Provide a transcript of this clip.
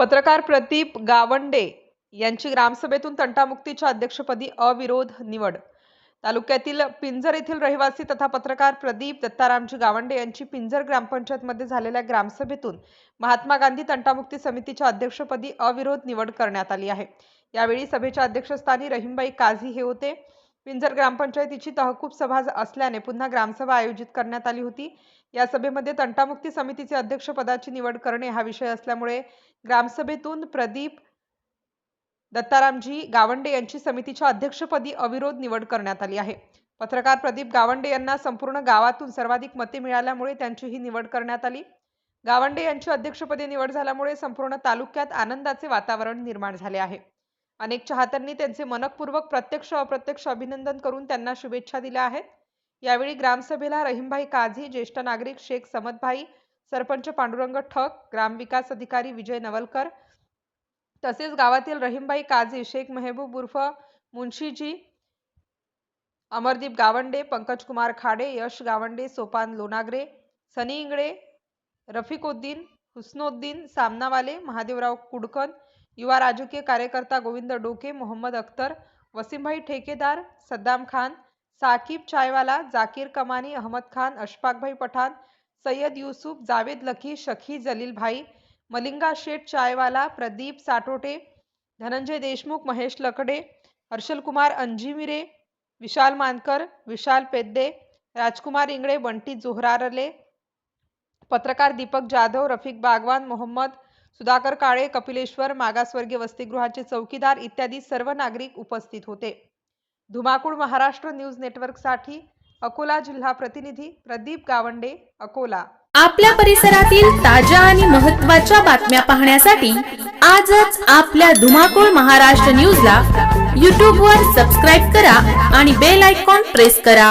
पत्रकार प्रदीप गावंडे यांची ग्रामसभेतून तंटामुक्तीच्या अध्यक्षपदी अविरोध निवड. तालुक्यातील पिंजर येथील रहिवासी तथा पत्रकार प्रदीप दत्तारामजी गावंडे यांची पिंजर ग्रामपंचायतमध्ये झालेल्या ग्रामसभेतून महात्मा गांधी तंटामुक्ती समितीच्या अध्यक्षपदी अविरोध निवड करण्यात आली आहे. यावेळी सभेच्या अध्यक्षस्थानी रहीमबाई काझी हे होते. पिंजर ग्रामपंचायतीची तहकूब सभा असल्याने पुन्हा ग्रामसभा आयोजित करण्यात आली होती. या सभेमध्ये तंटामुक्ती समितीचे अध्यक्षपदाची निवड करणे हा विषय असल्यामुळे ग्रामसभेतून प्रदीप दत्तारामजी गावंडे यांची समितीच्या अध्यक्षपदी अविरोध निवड करण्यात आली आहे. पत्रकार प्रदीप गावंडे यांना संपूर्ण गावातून सर्वाधिक मते मिळाल्यामुळे त्यांची ही निवड करण्यात आली. गावंडे यांची अध्यक्षपदी निवड झाल्यामुळे संपूर्ण तालुक्यात आनंदाचे वातावरण निर्माण झाले आहे. अनेक चाहत्यांनी त्यांचे मनपूर्वक प्रत्यक्ष अप्रत्यक्ष अभिनंदन करून त्यांना शुभेच्छा दिल्या आहेत. यावेळी ग्रामसभेला रहीमभाई काझी ज्येष्ठ नागरिक शेख समतभाई सरपंच पांडुरंग ठक ग्रामविकास अधिकारी विजय नवलकर तसेच गावातील रहीमबाई काझी शेख मेहबूब उर्फ मुन्शीजी अमरदीप गावंडे पंकज कुमार खाडे यश गावंडे सोपान लोनागरे सनी इंगळे रफिकोद्दीन हुस्नोद्दीन सामनावाले महादेवराव कुडकन युवा राजकीय कार्यकर्ता गोविंद डोके मोहम्मद अख्तर वसीमभाई ठेकेदार सद्दाम खान साकिब चायवाला जाकीर कमानी अहमद खान अशफाकभाई पठाण सय्यद युसुफ जावेद लखी शखी जलील भाई मलिंगा शेठ चायवाला प्रदीप साटोटे धनंजय देशमुख महेश लकडे हर्षलकुमार अंजिमिरे विशाल मानकर विशाल पेद्दे राजकुमार इंगळे बंटी जोहरारले पत्रकार दीपक जाधव रफिक बागवान मोहम्मद सुधाकर काळे कपिलेश्वर मागासवर्गीय वसतिगृहाचे चौकीदार इत्यादी सर्व नागरिक उपस्थित होते. धुमाकूळ महाराष्ट्र न्यूज नेटवर्कसाठी अकोला जिल्हा प्रतिनिधी प्रदीप गावंडे अकोला. आपल्या परिसरातील ताज्या आणि महत्त्वाच्या बातम्या पाहण्यासाठी आजच आपल्या धुमाकूळ महाराष्ट्र न्यूजला यूट्यूबवर सबस्क्राईब करा आणि बेल आयकॉन प्रेस करा.